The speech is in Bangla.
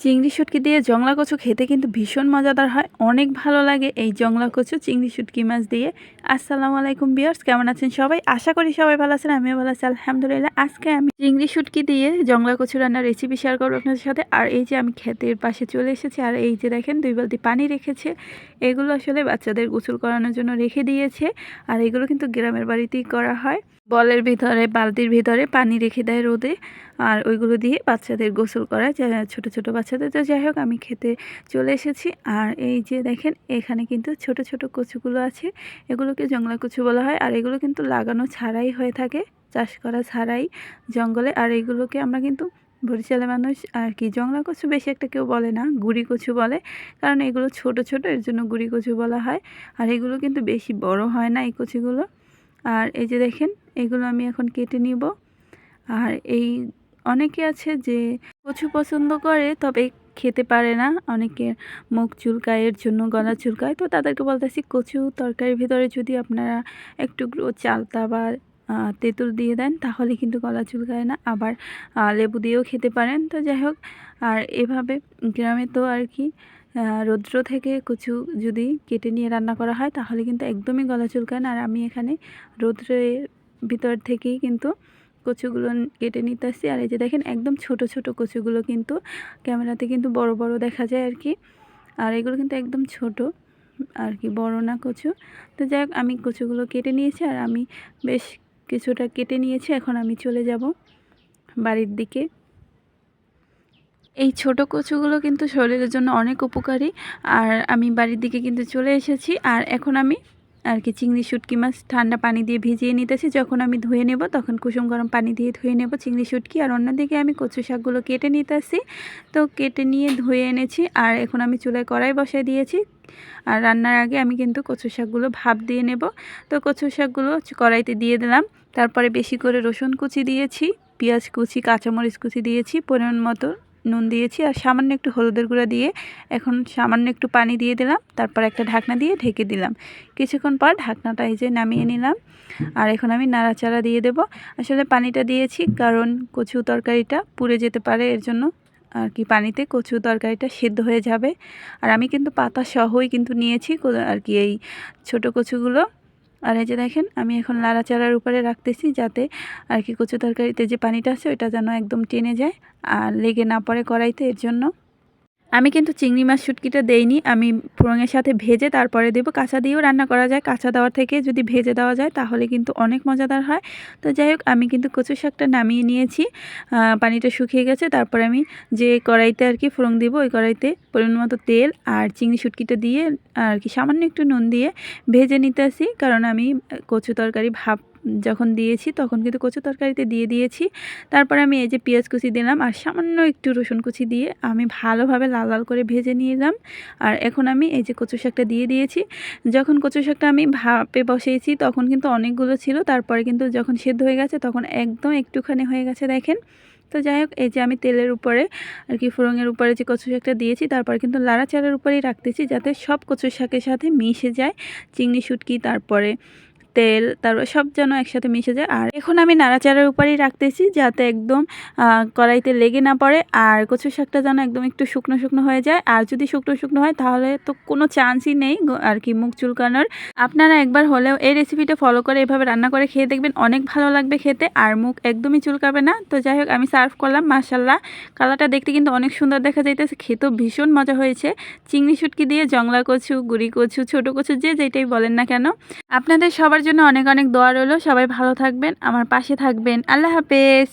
চিংড়ি শুটকি দিয়ে জংলা কচু খেতে কিন্তু ভীষণ মজাদার হয়। অনেক ভালো লাগে এই জংলা কচু, চিংড়ি শুটকি মাছ দিয়ে। আসসালামু আলাইকুম বিয়ার্স কেমন আছেন সবাই? আশা করি সবাই ভালো আছেন, আমিও ভালো আছি, আলহামদুলিল্লাহ। আজকে আমি চিংড়ি শুটকি দিয়ে জংলা কচু রান্নার রেসিপি শেয়ার করব আপনাদের সাথে। আর এই যে আমি ক্ষেতের পাশে চলে এসেছি, আর এই যে দেখেন দুই বালতি পানি রেখেছে। এগুলো আসলে বাচ্চাদের গোসল করানোর জন্য রেখে দিয়েছে। আর এগুলো কিন্তু গ্রামের বাড়িতেই করা হয়। বলের ভিতরে, বালতির ভিতরে পানি রেখে দেয় রোদে। আর ওইগুলো দিয়ে বাচ্চাদের গোসল করায় ছোট ছোট বাচ্চাদের তো যাই হোক, আমি খেতে চলে এসেছি। আর এই যে দেখেন, এখানে কিন্তু ছোট ছোট কচুগুলো আছে। এগুলোকে জংলা কচু বলা হয়। আর এগুলো কিন্তু লাগানো ছাড়াই হয়ে থাকে, চাষ করা ছাড়াই জঙ্গলে। আর এগুলোকে আমরা কিন্তু বরিশালের মানুষ আর কি, জংলা কচু বেশি একটা কেউ বলে না, গুড়ি কচু বলে। কারণ এগুলো ছোট ছোট, এর জন্য গুড়ি কচু বলা হয়। আর এগুলো কিন্তু বেশি বড় হয় না এই কচুগুলো। আর এই যে দেখেন, এগুলো আমি এখন কেটে নিব। আর এই অনেকে আছে যে কচু পছন্দ করে, তবে খেতে পারে না। অনেকের মুখ চুলকায়ের জন্য গলা চুলকায়। তো তাদেরকে বলতেছি, কচু তরকারির ভিতরে যদি আপনারা একটু চালতা বা তেঁতুল দিয়ে দেন, তাহলে কিন্তু গলা চুলকায় না। আবার লেবু দিয়েও খেতে পারেন। তো যাই হোক, আর এভাবে গ্রামে তো আর কি রৌদ্র থেকে কচু যদি কেটে নিয়ে রান্না করা হয়, তাহলে কিন্তু একদমই গলা চুলকায় না। আর আমি এখানে রৌদ্রের ভিতর থেকেই কিন্তু কচুগুলো কেটে নিতেছি। আর এই যে দেখেন, একদম ছোট ছোট কচুগুলো কিন্তু ক্যামেরাতে কিন্তু বড় বড় দেখা যায় আর কি। আর এগুলো কিন্তু একদম ছোট আর কি, বড় না কচু। তো যাই হোক আমি কচুগুলো কেটে নিয়েছি আর আমি বেশ কিছুটা কেটে নিয়েছি। এখন আমি চলে যাব বাড়ির দিকে। এই ছোট কচুগুলো কিন্তু শরীরের জন্য অনেক উপকারী। আর আমি বাড়ির দিকে কিন্তু চলে এসেছি। আর এখন আমি আর কি চিংড়ি শুটকি মাছ ঠান্ডা পানি দিয়ে ভিজিয়ে নিতেছি। যখন আমি ধুয়ে নেব, তখন কুসুম গরম পানি দিয়ে ধুয়ে নেব চিংড়ি শুটকি। আর অন্যদিকে আমি কচু শাকগুলো কেটে নিতেছি। তো কেটে নিয়ে ধুয়ে এনেছি। আর এখন আমি চুলায় কড়াই বসাই দিয়েছি। আর রান্নার আগে আমি কিন্তু কচু শাকগুলো ভাপ দিয়ে নেব। তো কচু শাকগুলো কড়াইতে দিয়ে দিলাম। তারপরে বেশি করে রসুন কুচি দিয়েছি, পেঁয়াজ কুচি, কাঁচামরিচ কুচি দিয়েছি, পরিমাণ মতো নুন দিয়েছি আর সামান্য একটু হলুদের গুঁড়া দিয়ে এখন সামান্য একটু পানি দিয়ে দিলাম, তারপর একটা ঢাকনা দিয়ে ঢেকে দিলাম। কিছুক্ষণ পর ঢাকনাটা এই যে নামিয়ে নিলাম আর এখন আমি নাড়াচাড়া দিয়ে দেব। আসলে পানিটা দিয়েছি কারণ কচু তরকারিটা পুড়ে যেতে পারে, এর জন্য আর কি পানিতে কচু তরকারিটা সিদ্ধ হয়ে যাবে। আর আমি কিন্তু পাতা সহই কিন্তু নিয়েছি আর কি এই ছোট কচুগুলো। আর এই যে দেখেন, আমি এখন নাড়াচাড়ার উপরে রাখতেছি যাতে আর কি কচু তরকারিতে যে পানিটা আছে ওইটা যেন একদম টেনে যায় আর লেগে না পড়ে কড়াইতে, এর জন্য আমি কিন্তু চিংড়ি মাছ শুটকিটা দেইনি, আমি ফোড়নের সাথে ভেজে তারপরে দেবো, কাঁচা দিয়েও রান্না করা যায়, কাঁচা দেওয়ার থেকে যদি ভেজে দেওয়া যায় তাহলে কিন্তু অনেক মজাদার হয়। তো যাই হোক, আমি কিন্তু কচু শাকটা নামিয়ে নিয়েছি পানিটা শুকিয়ে গেছে, তারপরে আমি যে কড়াইতে আর কি ফোড়ন দিব, ওই কড়াইতে পরিমাণ মতো তেল আর চিংড়ি শুটকিটা দিয়ে আর কি সামান্য একটু নুন দিয়ে ভেজে নিতে আসি কারণ আমি কচু তরকারি ভাপ যখন দিয়েছি তখন কিন্তু কচু তরকারিতে দিয়ে দিয়েছি। তারপরে আমি এই যে পেঁয়াজ কুচি দিলাম আর সামান্য একটু রসুন কুচি দিয়ে আমি ভালোভাবে লাল লাল করে ভেজে নিলাম। আর এখন আমি এই যে কচু শাকটা দিয়ে দিয়েছি। যখন কচু শাকটা আমি ভাপে বসিয়েছি তখন কিন্তু অনেকগুলো ছিল। তারপরে কিন্তু যখন সেদ্ধ হয়ে গেছে তখন একদম একটুখানি হয়ে গেছে দেখেন। তো যাই হোক, এই যে আমি তেলের উপরে আর কি ফোড়নের উপরে যে কচু শাকটা দিয়েছি তারপর কিন্তু লাড়াচাড়ার উপরেই রাখতেছি যাতে সব কচু শাকের সাথে মিশে যায়। চিংড়ি, শুটকি, তারপরে তেল, তারপর সব যেন একসাথে মিশে যায়। আর এখন আমি নাড়াচাড়ার উপরেই রাখতেছি যাতে একদম কড়াইতে লেগে না পড়ে আর কচু শাকটা যেন একদম একটু শুকনো শুকনো হয়ে যায়। আর যদি শুকনো শুকনো হয় তাহলে তো কোনো চান্সই নেই আর কি মুখ চুলকানোর। আপনারা একবার হলেও এই রেসিপিটা ফলো করে এভাবে রান্না করে খেয়ে দেখবেন, অনেক ভালো লাগবে খেতে আর মুখ একদমই চুলকাবে না। তো যাই হোক, আমি সার্ভ করলাম মাসাল্লাহ কালারটা দেখতে কিন্তু অনেক সুন্দর দেখা যাইতেছে, খেতেও ভীষণ মজা হয়েছে। চিংড়ি শুটকি দিয়ে জংলা কচু, গুড়ি কচু, ছোটো কচু, যে যেটাই বলেন না কেন। আপনাদের সবার জন্য অনেক অনেক দোয়া রইল। সবাই ভালো থাকবেন আমার পাশে থাকবেন। আল্লাহ হাফেজ।